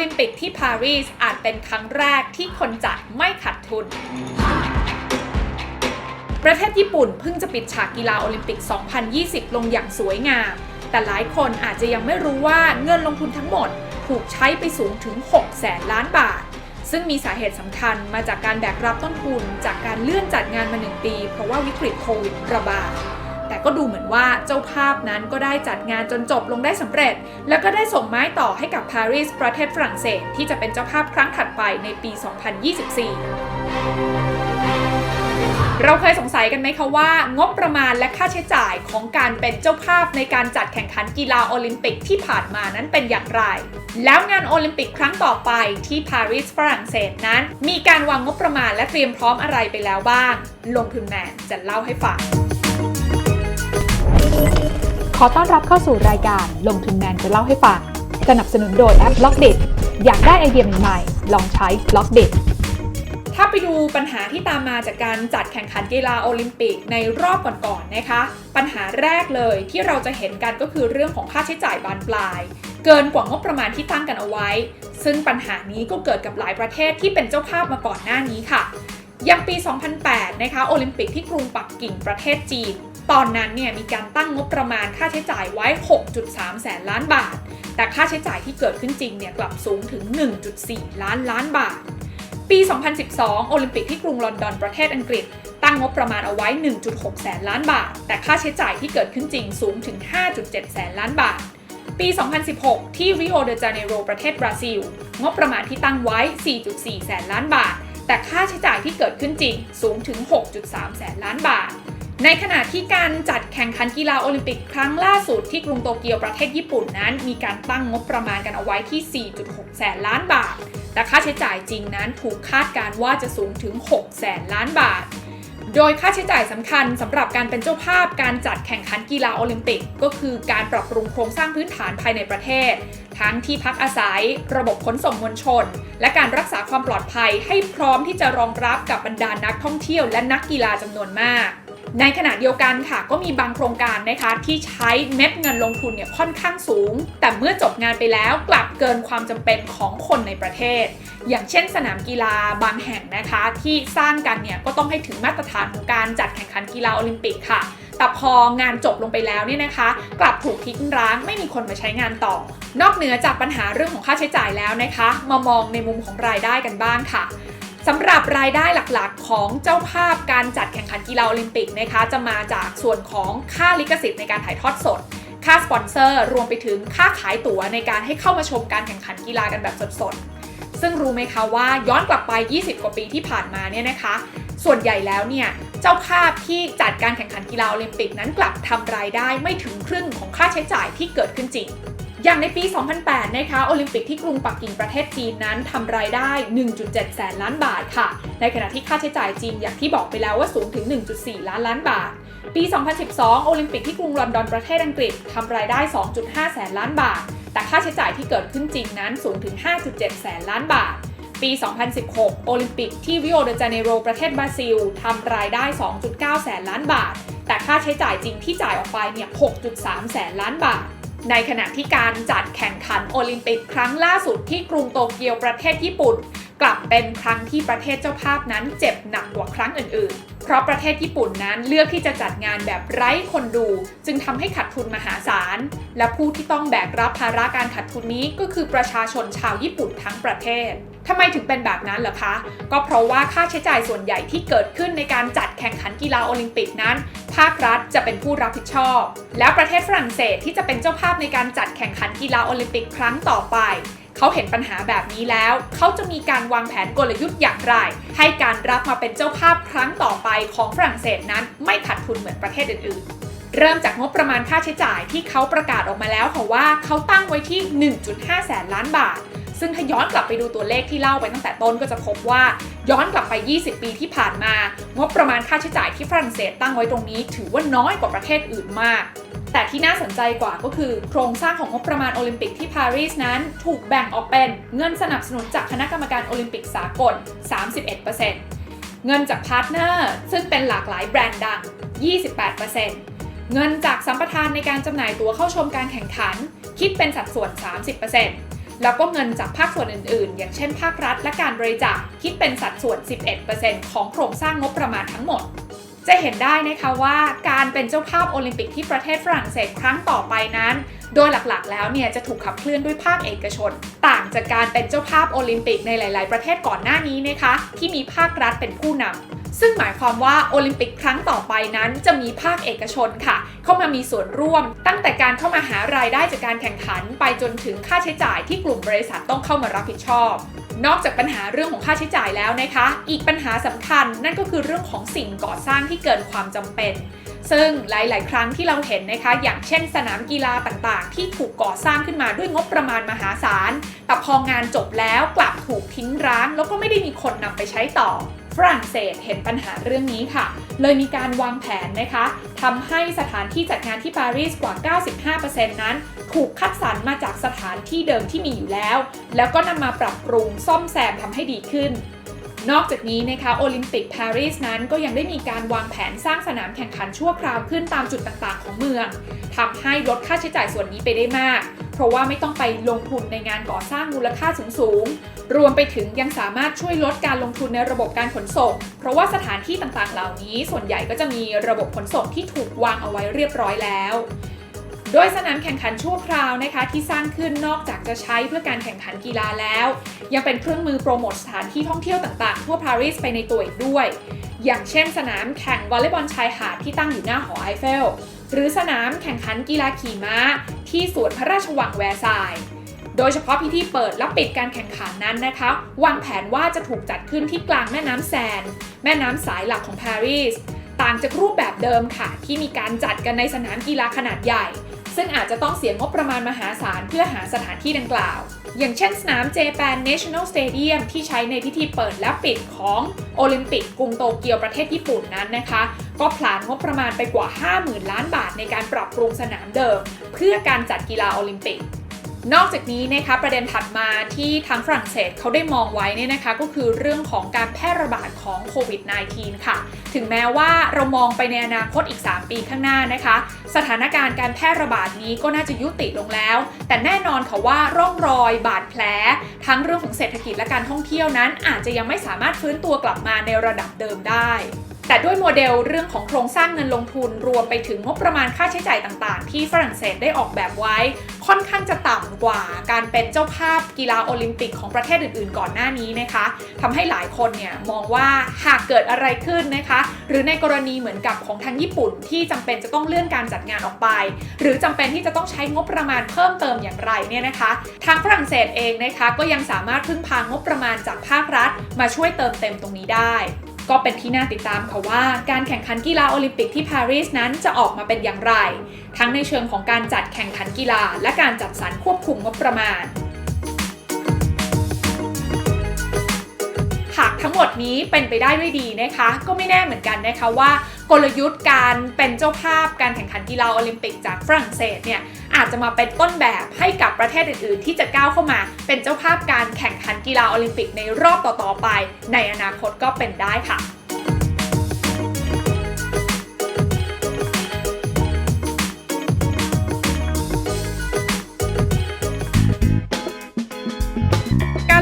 ลิมปิกที่ปารีสอาจเป็นครั้งแรกที่คนจัดไม่ขาดทุน ประเทศญี่ปุ่นเพิ่งจะปิดฉากกีฬาโอลิมปิก 2020 ลงอย่างสวยงาม แต่หลายคนอาจจะยังไม่รู้ว่าเงินลงทุนทั้งหมดถูกใช้ไปสูงถึง 6 แสนล้านบาท ซึ่งมีสาเหตุสำคัญมาจากการแบกรับต้นทุน จากการเลื่อนจัดงานมา1ปี เพราะว่าวิกฤตโควิดระบาด ก็ดูเหมือนว่าเจ้าภาพนั้นก็ได้จัดงานจนจบลงได้สำเร็จ แล้วก็ได้ส่งไม้ต่อให้กับปารีสประเทศฝรั่งเศส ที่จะเป็นเจ้าภาพครั้งถัดไปในปี 2024เราเคยสงสัยกันไหมคะว่างบประมาณและค่าใช้จ่ายของการเป็นเจ้าภาพในการจัดแข่งขันกีฬาโอลิมปิกที่ผ่านมานั้นเป็นอย่างไร แล้วงานโอลิมปิกครั้งต่อไปที่ปารีสฝรั่งเศสนั้น มีการวางงบประมาณและเตรียมพร้อมอะไรไปแล้วบ้าง ลงทุนแมนจะเล่าให้ฟัง ขอต้อนรับเข้าสู่รายการลงทุนแมนจะเล่าให้ฟัง สนับสนุนโดยแอปล็อกเดอยากได้ไอเดียใหม่ๆ ลองใช้ล็อกเดถ้าไปดูปัญหาที่ตามมาจากการจัดแข่งขันกีฬาโอลิมปิกในรอบก่อนๆนะคะ ปัญหาแรกเลยที่เราจะเห็นกันก็คือเรื่องของค่าใช้จ่ายบานปลาย เกินกว่างบประมาณที่ตั้งกันเอาไว้ ซึ่งปัญหานี้ก็เกิดกับหลายประเทศที่เป็นเจ้าภาพมาก่อนหน้านี้ค่ะอย่างปี 2008 นะคะ โอลิมปิกที่กรุงปักกิ่งประเทศจีน ตอนนั้นเนี่ยมีการตั้งงบประมาณค่าใช้จ่ายไว้ 6.3 แสนล้านบาท แต่ค่าใช้จ่ายที่เกิดขึ้นจริงเนี่ยกลับสูงถึง 1.4 ล้านล้านบาท ปี 2012 โอลิมปิกที่กรุงลอนดอนประเทศอังกฤษ ตั้งงบประมาณเอาไว้ 1.6 แสนล้านบาท แต่ค่าใช้จ่ายที่เกิดขึ้นจริงสูงถึง 5.7 แสนล้านบาท ปี 2016 ที่ริโอเดจาเนโรประเทศบราซิล งบประมาณที่ตั้งไว้ 4.4 แสนล้านบาท แต่ค่าใช้จ่ายที่เกิดขึ้นจริงสูงถึง 6.3 แสนล้านบาท ในขณะที่การจัดแข่งขันกีฬาโอลิมปิกครั้งล่าสุดที่กรุงโตเกียวประเทศญี่ปุ่นนั้น มีการตั้งงบประมาณกันเอาไว้ที่ 4.6 แสนล้านบาท แต่ค่าใช้จ่ายจริงนั้นถูกคาดการว่าจะสูงถึง 6 แสนล้านบาท โดยค่าใช้จ่ายสำคัญสำหรับการเป็นเจ้าภาพการจัดแข่งขันกีฬาโอลิมปิก ก็คือการปรับปรุงโครงสร้างพื้นฐานภายในประเทศ ทั้งที่พักอาศัย ระบบขนส่งมวลชน และการรักษาความปลอดภัยให้พร้อมที่จะรองรับกับบรรดานักท่องเที่ยวและนักกีฬาจำนวนมาก ในขณะเดียวกันค่ะ ก็มีบางโครงการนะคะที่ใช้เม็ดเงินลงทุนเนี่ยค่อนข้างสูง แต่เมื่อจบงานไปแล้วกลับเกินความจำเป็นของคนในประเทศ อย่างเช่นสนามกีฬาบางแห่งนะคะ ที่สร้างกันเนี่ยก็ต้องให้ถึงมาตรฐานของการจัดแข่งขันกีฬาโอลิมปิกค่ะแต่พองานจบลงไปแล้วเนี่ยนะคะ กลับถูกทิ้งร้างไม่มีคนมาใช้งานต่อ นอกเหนือจากปัญหาเรื่องของค่าใช้จ่ายแล้วนะคะ มามองในมุมของรายได้กันบ้างค่ะ สำหรับรายได้หลักๆ ของเจ้าภาพการจัดแข่งขันกีฬาโอลิมปิกนะคะ จะมาจากส่วนของค่าลิขสิทธิ์ในการถ่ายทอดสด ค่าสปอนเซอร์ รวมไปถึงค่าขายตั๋วในการให้เข้ามาชมการแข่งขันกีฬากันแบบสดๆ ซึ่งรู้ไหมคะว่าย้อนกลับไป 20 กว่าปีที่ผ่านมาเนี่ยนะคะ ส่วนใหญ่แล้วเนี่ยเจ้าภาพที่จัดการแข่งขันกีฬาโอลิมปิกนั้นกลับทำรายได้ไม่ถึงครึ่งของค่าใช้จ่ายที่เกิดขึ้นจริง อย่างในปี 2008 นะคะโอลิมปิกที่กรุงปักกิ่งประเทศจีนนั้นทำรายได้ 1.7 แสนล้านบาทค่ะ ในขณะที่ค่าใช้จ่ายจริงอย่างที่บอกไปแล้วว่าสูงถึง 1.4 ล้านล้านบาท ปี 2012 โอลิมปิกที่กรุงลอนดอนประเทศอังกฤษทำรายได้ 2.5 แสนล้านบาท แต่ค่าใช้จ่ายที่เกิดขึ้นจริงนั้นสูงถึง 5.7 แสนล้านบาท ปี 2016 โอลิมปิกที่ริโอเดจาเนโรประเทศบราซิลทำรายได้ 2.9 แสนล้านบาท แต่ค่าใช้จ่ายจริงที่จ่ายออกไปเนี่ย 6.3 แสนล้านบาท ในขณะที่การจัดแข่งขันโอลิมปิกครั้งล่าสุดที่กรุงโตเกียวประเทศญี่ปุ่น กลับเป็นครั้งที่ประเทศเจ้าภาพนั้นเจ็บหนักกว่าครั้งอื่นๆ เพราะประเทศญี่ปุ่นนั้นเลือกที่จะจัดงานแบบไร้คนดู จึงทำให้ขาดทุนมหาศาล และผู้ที่ต้องแบกรับภาระการขาดทุนนี้ก็คือประชาชนชาวญี่ปุ่นทั้งประเทศ ทำไมถึงเป็นแบบนั้นเหรอคะ ก็เพราะว่าค่าใช้จ่ายส่วนใหญ่ที่เกิดขึ้นในการจัดแข่งขันกีฬาโอลิมปิกนั้น ภาครัฐจะเป็นผู้รับผิดชอบ แล้วประเทศฝรั่งเศสที่จะเป็นเจ้าภาพในการจัดแข่งขันกีฬาโอลิมปิกครั้งต่อไปเขาเห็นปัญหาแบบนี้แล้ว เขาจะมีการวางแผนกลยุทธ์อย่างไร ให้การรับมาเป็นเจ้าภาพครั้งต่อไปของฝรั่งเศสนั้น ไม่ขาดทุนเหมือนประเทศอื่นๆ เริ่มจากงบประมาณค่าใช้จ่ายที่เขาประกาศออกมาแล้วค่ะว่าเขาตั้งไว้ที่ 1.5 แสนล้านบาท ซึ่งถ้าย้อนกลับไปดูตัวเลขที่เล่าไปตั้งแต่ต้นก็จะพบว่าย้อนกลับไป 20 ปีที่ผ่านมา งบประมาณค่าใช้จ่ายที่ฝรั่งเศสตั้งไว้ตรงนี้ ถือว่าน้อยกว่าประเทศอื่นมาก แต่ที่น่าสนใจกว่าก็คือโครงสร้างของงบประมาณโอลิมปิกที่ปารีสนั้น ถูกแบ่งออกเป็นเงินสนับสนุนจากคณะกรรมการโอลิมปิกสากล 31%เงินจากพาร์ทเนอร์ซึ่งเป็นหลากหลายแบรนด์ดัง 28%เงินจากสัมปทานในการจำหน่ายตั๋วเข้าชมการแข่งขัน คิดเป็นสัดส่วน 30% แล้วก็เงินจากภาคส่วนอื่นๆ อย่างเช่นภาครัฐและการบริจาคคิดเป็นสัดส่วน 11%ของโครงสร้างงบประมาณทั้งหมด จะเห็นได้นะคะว่าการเป็นเจ้าภาพโอลิมปิกที่ประเทศฝรั่งเศสครั้งต่อไปนั้น โดยหลักๆ แล้วเนี่ยจะถูกขับเคลื่อนด้วยภาคเอกชน ต่างจากการเป็นเจ้าภาพโอลิมปิกในหลาย ๆ ประเทศก่อนหน้านี้นะคะที่มีภาครัฐเป็นผู้นำซึ่งหมายความว่าโอลิมปิกครั้งต่อไปนั้นจะมีภาคเอกชนค่ะ เข้ามามีส่วนร่วม ตั้งแต่การเข้ามาหารายได้จากการแข่งขัน ไปจนถึงค่าใช้จ่ายที่กลุ่มบริษัทต้องเข้ามารับผิดชอบ นอกจากปัญหาเรื่องของค่าใช้จ่ายแล้วนะคะ อีกปัญหาสำคัญนั่นก็คือเรื่องของสิ่งก่อสร้างที่เกินความจำเป็น ซึ่งหลาย ๆ ครั้งที่เราเห็นนะคะ อย่างเช่นสนามกีฬาต่างๆ ที่ถูกก่อสร้างขึ้นมาด้วยงบประมาณมหาศาล แต่พองานจบแล้วกลับถูกทิ้งร้าง แล้วก็ไม่ได้มีคนนำไปใช้ต่อฝรั่งเศสเห็นปัญหาเรื่องนี้ค่ะ เลยมีการวางแผนนะคะทำให้สถานที่จัดงานที่ปารีสกว่า 95%นั้น ถูกคัดสรรมาจากสถานที่เดิมที่มีอยู่แล้ว แล้วก็นำมาปรับปรุงซ่อมแซมทำให้ดีขึ้น นอกจากนี้นะคะโอลิมปิกปารีสนั้นก็ยังได้มีการวางแผนสร้างสนามแข่งขันชั่วคราวขึ้นตามจุดต่างๆ ของเมืองทำให้ลดค่าใช้จ่ายส่วนนี้ไปได้มาก เพราะว่าไม่ต้องไปลงทุนในงานก่อสร้างมูลค่าสูงๆ รวมไปถึงยังสามารถช่วยลดการลงทุนในระบบการขนส่ง เพราะว่าสถานที่ต่างๆ เหล่านี้ ส่วนใหญ่ก็จะมีระบบขนส่งที่ถูกวางเอาไว้เรียบร้อยแล้ว โดยสนามแข่งขันชั่วคราวนะคะที่สร้างขึ้นนอกจากจะใช้เพื่อการแข่งขันกีฬาแล้ว ยังเป็นเครื่องมือโปรโมทสถานที่ท่องเที่ยวต่างๆ ทั่วปารีสไปในตัวอีกด้วย อย่างเช่นสนามแข่งวอลเลย์บอลชายหาดที่ตั้งอยู่หน้าหอไอเฟล หรือสนามแข่งขันกีฬาขี่ม้า ที่สวนพระราชวังแวร์ซายโดยเฉพาะพิธีเปิดและปิดการแข่งขันนั้นนะคะ วางแผนว่าจะถูกจัดขึ้นที่กลางแม่น้ำแซน แม่น้ำสายหลักของปารีสต่างจากรูปแบบเดิมค่ะ ที่มีการจัดกันในสนามกีฬาขนาดใหญ่ ซึ่งอาจจะต้องเสียงบประมาณมหาศาลเพื่อหาสถานที่ดังกล่าว อย่างเช่นสนาม Japan National Stadium ที่ใช้ในพิธีเปิดและปิดของโอลิมปิกกรุงโตเกียวประเทศญี่ปุ่นนั้นนะคะ ก็ผลาญงบประมาณไปกว่า 50,000 ล้านบาทในการปรับปรุงสนามเดิม เพื่อการจัดกีฬาโอลิมปิก นอกจากนี้นะคะประเด็นถัดมาที่ทางฝรั่งเศสเขาได้มองไว้เนี่ยนะคะก็คือเรื่องของการแพร่ระบาดของโควิด -19 ค่ะ ถึงแม้ว่าเรามองไปในอนาคตอีก 3 ปีข้างหน้านะคะ สถานการณ์การแพร่ระบาดนี้ก็น่าจะยุติลงแล้ว แต่แน่นอนค่ะว่าร่องรอยบาดแผล ทั้งเรื่องของเศรษฐกิจและการท่องเที่ยวนั้น อาจจะยังไม่สามารถฟื้นตัวกลับมาในระดับเดิมได้ แต่ด้วยโมเดลเรื่องของโครงสร้างเงินลงทุนรวมไปถึงงบประมาณค่าใช้จ่ายต่างๆ ที่ฝรั่งเศสได้ออกแบบไว้ ค่อนข้างจะต่ำกว่าการเป็นเจ้าภาพกีฬาโอลิมปิกของประเทศอื่นๆ ก่อนหน้านี้นะคะทำให้หลายคนเนี่ยมองว่าหากเกิดอะไรขึ้นนะคะ หรือในกรณีเหมือนกับของทางญี่ปุ่นที่จำเป็นจะต้องเลื่อนการจัดงานออกไป หรือจำเป็นที่จะต้องใช้งบประมาณเพิ่มเติมอย่างไรเนี่ยนะคะ ทางฝรั่งเศสเองนะคะก็ยังสามารถพึ่งพางบประมาณจากภาครัฐ มาช่วยเติมเต็มตรงนี้ได้ ก็เป็นที่น่าติดตามค่ะว่าการแข่งขันกีฬาโอลิมปิกที่ปารีสนั้นจะออกมาเป็นอย่างไร ทั้งในเชิงของการจัดแข่งขันกีฬา และการจัดสรรควบคุมงบประมาณ ทั้งหมดนี้เป็นไปได้ด้วยดีนะคะ ก็ไม่แน่เหมือนกันนะคะว่ากลยุทธ์การเป็นเจ้าภาพการแข่งขันกีฬาโอลิมปิกจากฝรั่งเศสเนี่ยอาจจะมาเป็นต้นแบบให้กับประเทศอื่น ๆ ที่จะก้าวเข้ามาเป็นเจ้าภาพการแข่งขันกีฬาโอลิมปิกในรอบต่อๆไป ในอนาคตก็เป็นได้ค่ะ